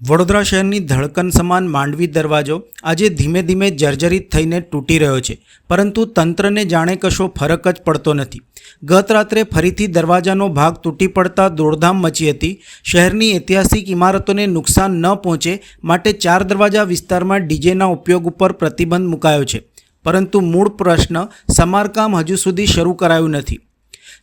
વડોદરા શહેરની ધડકન સમાન માંડવી દરવાજો આજે ધીમે ધીમે જર્જરિત થઈને તૂટી રહ્યો છે, પરંતુ તંત્રને જાણે કશો ફરક જ પડતો નથી. ગત રાત્રે ફરીથી દરવાજાનો ભાગ તૂટી પડતા દોડધામ મચી હતી. શહેરની ઐતિહાસિક ઇમારતોને નુકસાન ન પહોંચે માટે ચાર દરવાજા વિસ્તારમાં ડીજેના ઉપયોગ ઉપર પ્રતિબંધ મુકાયો છે. પરંતુ મૂળ પ્રશ્ન, સમારકામ હજુ સુધી શરૂ કરાયું નથી.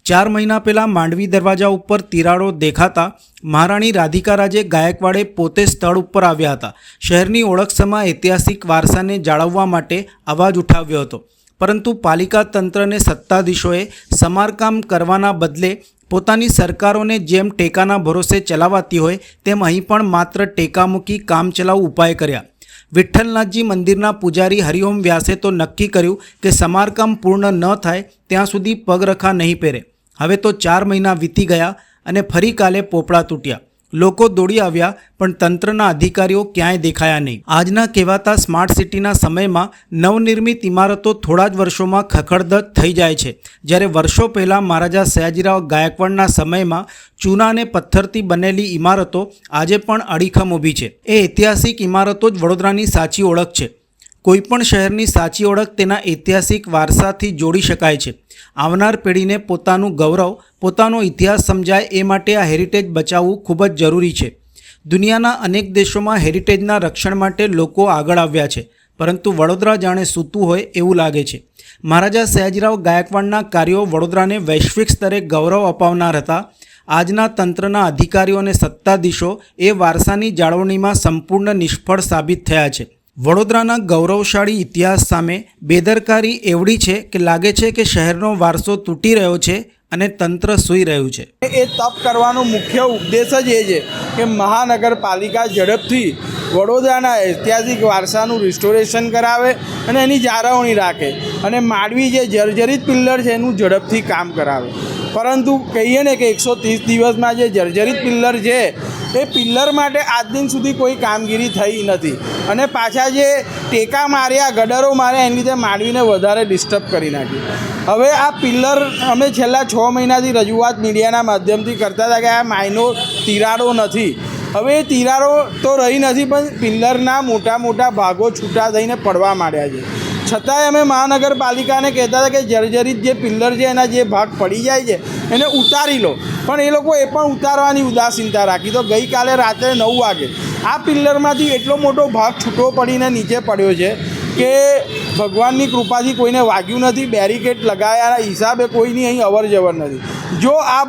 ચાર મહિના પહેલાં માંડવી દરવાજા ઉપર તિરાડો દેખાતા મહારાણી રાધિકા રાજે ગાયકવાડે પોતે સ્થળ ઉપર આવ્યા હતા. શહેરની ઓળખસમા ઐતિહાસિક વારસાને જાળવવા માટે અવાજ ઉઠાવ્યો હતો. પરંતુ પાલિકા તંત્રને સત્તાધીશોએ સમારકામ કરવાના બદલે પોતાની સરકારોને જેમ ટેકાના ભરોસે ચલાવાતી હોય, તેમ અહીં પણ માત્ર ટેકા મૂકી કામચલાઉ ઉપાય કર્યા. વિઠ્ઠલનાથજી મંદિરના પૂજારી હરિઓમ વ્યાસે તો નક્કી કર્યું કે સમારકામ પૂર્ણ ન થાય, ત્યાં સુધી પગરખા નહીં પહેરે. હવે તો ચાર મહિના વીતી ગયા અને ફરી કાલે પોપડા તૂટ્યા. લોકો દોડી આવ્યા, પણ તંત્રના અધિકારીઓ ક્યાંય દેખાયા નહીં. આજના કહેવાતા સ્માર્ટ સિટીના સમયમાં નવનિર્મિત ઇમારતો થોડા જ વર્ષોમાં ખખડધજ થઈ જાય છે. જ્યારે વર્ષો પહેલાં મહારાજા સયાજીરાવ ગાયકવાડના સમયમાં ચૂના અને પથ્થરથી બનેલી ઇમારતો આજે પણ અડીખમ ઊભી છે. એ ઐતિહાસિક ઇમારતો જ વડોદરાની સાચી ઓળખ છે. કોઈપણ શહેરની સાચી ઓળખ તેના ઐતિહાસિક વારસાથી જોડી શકાય છે. આવનાર પેઢીને પોતાનું ગૌરવ, પોતાનો ઇતિહાસ સમજાય એ માટે આ હેરિટેજ બચાવવું ખૂબ જ જરૂરી છે. દુનિયાના અનેક દેશોમાં હેરિટેજના રક્ષણ માટે લોકો આગળ આવ્યા છે, પરંતુ વડોદરા જાણે સૂતું હોય એવું લાગે છે. મહારાજા સયાજીરાવ ગાયકવાડના કાર્યો વડોદરાને વૈશ્વિક સ્તરે ગૌરવ અપાવનાર હતા. આજના તંત્રના અધિકારીઓ અને સત્તાધીશો એ વારસાની જાળવણીમાં સંપૂર્ણ નિષ્ફળ સાબિત થયા છે. વડોદરાના ગૌરવશાળી ઇતિહાસ સામે બેદરકારી એવડી છે કે લાગે છે કે શહેરનો વારસો તૂટી રહ્યો છે અને તંત્ર સૂઈ રહ્યું છે. એ તપ કરવાનો મુખ્ય ઉદ્દેશ જ એ છે કે મહાનગરપાલિકા ઝડપથી વડોદરાના ઐતિહાસિક વારસાનું રિસ્ટોરેશન કરાવે અને એની જાળવણી રાખે અને માંડવી જે જર્જરિત પિલ્લર છે એનું ઝડપથી કામ કરાવે. પરંતુ કહીએ ને કે એકસો ત્રીસ દિવસમાં જે જર્જરિત પિલ્લર છે, એ પિલ્લર માટે આજ દિન સુધી કોઈ કામગીરી થઈ નથી. અને પાછા જે ટેકા માર્યા, ગડરો માર્યા, એની લીધે માંડવીને વધારે ડિસ્ટર્બ કરી નાખી હવે આ પિલ્લર અમે છેલ્લા છ મહિનાથી રજૂઆત મીડિયાના માધ્યમથી કરતા હતા કે આ માયનો તિરાડો નથી. હવે એ તિરાડો તો રહી નથી, પણ પિલ્લરના મોટા મોટા ભાગો છૂટા થઈને પડવા માંડ્યા છે. છતાંય અમે મહાનગરપાલિકાને કહેતા હતા કે જર્જરિત જે પિલ્લર છે, એના જે ભાગ પડી જાય છે, એને ઉતારી લો. પણ એ લોકો એ પણ ઉતારવાની ઉદાસીનતા રાખી. તો ગઈકાલે રાત્રે નવ વાગે આ પિલ્લરમાંથી એટલો મોટો ભાગ છૂટો પડીને નીચે પડ્યો છે કે ભગવાનની કૃપાથી કોઈને વાગ્યું નથી, બેરિકેડ લગાયાના હિસાબે કોઈની અહીં અવર જવર નથી. જો આ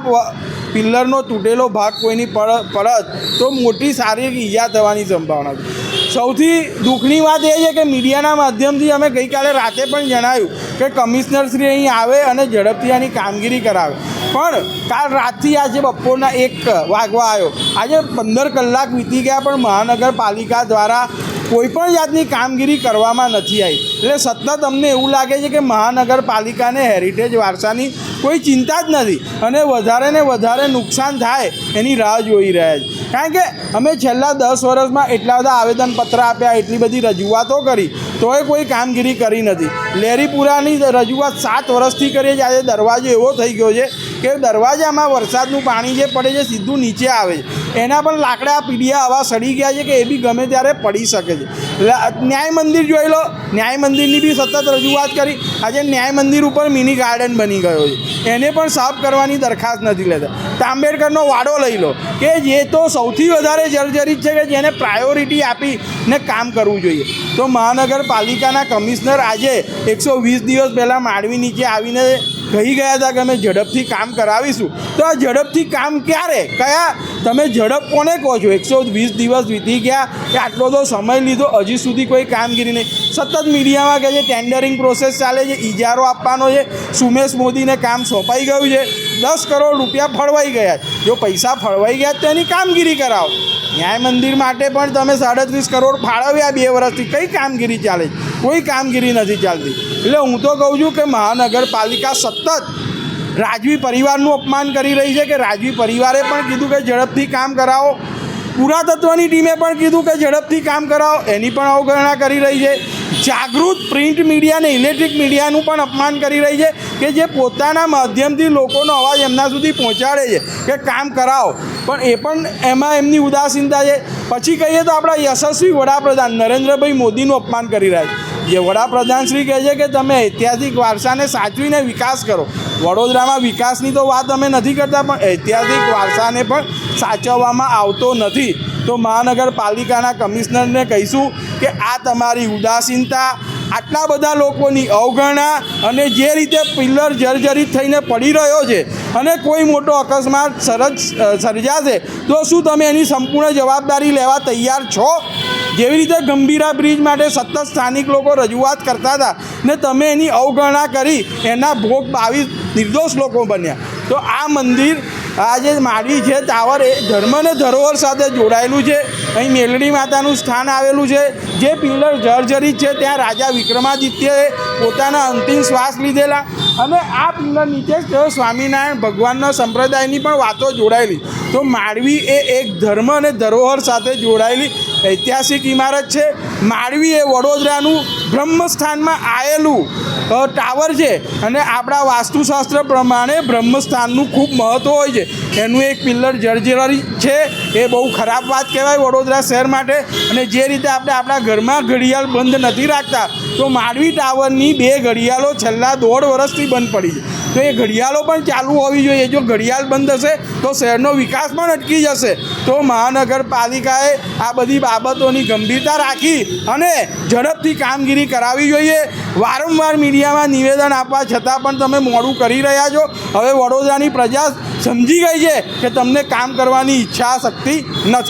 પિલ્લરનો તૂટેલો ભાગ કોઈની પડ પડત તો મોટી શારીરિક ઈજા થવાની સંભાવના છે. સૌથી દુઃખની વાત એ છે કે મીડિયાના માધ્યમથી અમે ગઈકાલે રાતે પણ જણાવ્યું કે કમિશનર શ્રી અહીં આવે અને ઝડપથી આની કામગીરી કરાવે. પણ કાલ રાતથી આજે બપોરના એક વાગવા આવ્યો. આજે પંદર કલાક વીતી ગયા પણ મહાનગરપાલિકા દ્વારા કોઈ પણ જાતની કામગીરી કરવામાં નથી આવી. એટલે સતત અમને એવું લાગે છે કે મહાનગરપાલિકાને હેરિટેજ વારસાની કોઈ ચિંતા જ નથી અને વધારે ને વધારે નુકસાન થાય એની રાહ જોઈ રહ્યા છે. કારણ કે અમે છેલ્લા દસ વર્ષમાં એટલા બધા આવેદનપત્ર આપ્યા, એટલી બધી રજૂઆતો કરી, તોય કોઈ કામગીરી કરી નથી. લેરીપુરાની રજૂઆત સાત વર્ષથી કરીએ આજે દરવાજો એવો થઈ ગયો છે કે દરવાજામાં વરસાદનું પાણી જે પડે છે સીધું નીચે આવે છે. એના પણ લાકડા પીડિયા આવા સડી ગયા છે કે એ બી ગમે ત્યારે પડી શકે છે. ન્યાય મંદિર જોઈ લો. ન્યાય મંદિરની બી સતત રજૂઆત કરી. આજે ન્યાય મંદિર ઉપર મિની ગાર્ડન બની ગયો છે. એને પણ સાફ કરવાની દરખાસ્ત નથી લેતા. આંબેડકરનો વાડો લઈ લો કે જે તો સૌથી વધારે જર્જરિત છે કે જેને પ્રાયોરિટી આપીને કામ કરવું જોઈએ. તો મહાનગરપાલિકાના કમિશનર આજે એકસો વીસ દિવસ પહેલાં માંડવી નીચે આવીને કહી ગયા હતા કે અમે ઝડપથી કામ કરાવીશું. તો આ ઝડપથી કામ ક્યારે? કયા? તમે ઝડપ કોને કહો છો? એકસો વીસ દિવસ વીતી ગયા કે આટલો તો સમય લીધો, હજી સુધી કોઈ કામગીરી નહીં. સતત મીડિયામાં કહે છે ટેન્ડરિંગ પ્રોસેસ ચાલે છે ઇજારો આપવાનો છે. સુમેશ મોદીને કામ સોંપાઈ ગયું છે. દસ કરોડ રૂપિયા ફળવાઈ ગયા જો પૈસા ફળવાઈ ગયા તો એની કામગીરી કરાવો. ન્યાય મંદિર માટે પણ તમે સાડત્રીસ કરોડ ફાળવ્યા બે વર્ષથી. કઈ કામગીરી ચાલે કોઈ કામગીરી નથી ચાલતી. એટલે હું તો કહું છું કે મહાનગરપાલિકા સતત રાજવી પરિવારનું અપમાન કરી રહી છે કે રાજવી પરિવારે પણ કીધું કે ઝડપથી કામ કરાવો. પુરાતત્વની ટીમે પણ કીધું કે ઝડપથી કામ કરાવો. એની પણ અવગણના કરી રહી છે. જાગૃત પ્રિન્ટ મીડિયા અને ઇલેક્ટ્રિક મીડિયાનું પણ અપમાન કરી રહી છે કે જે પોતાના માધ્યમથી લોકોનો અવાજ એમના સુધી પહોંચાડે છે કે કામ કરાવો. પણ એ પણ એમાં એમની ઉદાસીનતા છે. પછી કહીએ તો આપણા યશસ્વી વડાપ્રધાન નરેન્દ્રભાઈ મોદીનું અપમાન કરી રહ્યા છે. જે વડાપ્રધાન શ્રી કહે છે કે તમે ઐતિહાસિક વારસાને સાચવીને વિકાસ કરો. વડોદરામાં વિકાસની તો વાત અમે નથી કરતા, પણ ઐતિહાસિક વારસાને પણ સાચવવામાં આવતો નથી. તો મહાનગરપાલિકાના કમિશનરને કહીશું કે આ તમારી ઉદાસીનતા, આટલા બધા લોકોની અવગણના અને જે રીતે પિલ્લર જર્જરિત થઈને પડી રહ્યો છે અને કોઈ મોટો અકસ્માત સરજ સર્જાશે, તો શું તમે એની સંપૂર્ણ જવાબદારી લેવા તૈયાર છો? જેવી રીતે ગંભીરા બ્રિજ માટે સતત સ્થાનિક લોકો રજૂઆત કરતા હતા ને તમે એની અવગણના કરી, એના ભોગ આવી નિર્દોષ લોકો બન્યા. તો આ મંદિર, આ જે માડી છે, ટાવર એ ધર્મ અને ધરોહર સાથે જોડાયેલું છે. અહીં મેલડી માતાનું સ્થાન આવેલું છે. જે પિલ્લર જર્જરિત છે, ત્યાં રાજા વિક્રમાદિત્યએ પોતાના અંતિમ શ્વાસ લીધેલા અને આ પિલર નીચે સ્વામિનારાયણ ભગવાનના સંપ્રદાયની પણ વાતો જોડાયેલી. તો માળવી એ એક ધર્મ અને ધરોહર સાથે જોડાયેલી ઐતિહાસિક ઇમારત છે. માળવી એ વડોદરાનું બ્રહ્મસ્થાનમાં આવેલું ટાવર છે અને આપણા વાસ્તુશાસ્ત્ર પ્રમાણે બ્રહ્મસ્થાનનું ખૂબ મહત્ત્વ હોય છે. એનું એક પિલ્લર જર્જરી છે. એ બહુ ખરાબ વાત કહેવાય વડોદરા શહેર માટે અને જે રીતે આપણે આપણા ઘરમાં ઘડિયાળ બંધ નથી રાખતા, તો માંડવી ટાવરની બે ઘડિયાળો છેલ્લા દોઢ વર્ષથી બંધ પડી છે. તો એ ઘડિયાળો પણ ચાલુ હોવી જોઈએ. જો ઘડિયાળ બંધ હશે, તો શહેરનો વિકાસ પણ અટકી જશે. તો મહાનગરપાલિકાએ આ બધી બાબતોની ગંભીરતા રાખી અને ઝડપથી કામગીરી કરાવવી જોઈએ. વારંવાર મીડિયામાં નિવેદન આપવા છતાં પણ તમે મોડું કરી રહ્યા છો. હવે વડોદરાની પ્રજા સમજી ગઈ છે કે તમને કામ કરવાની ઈચ્છા શક્તિ નથી.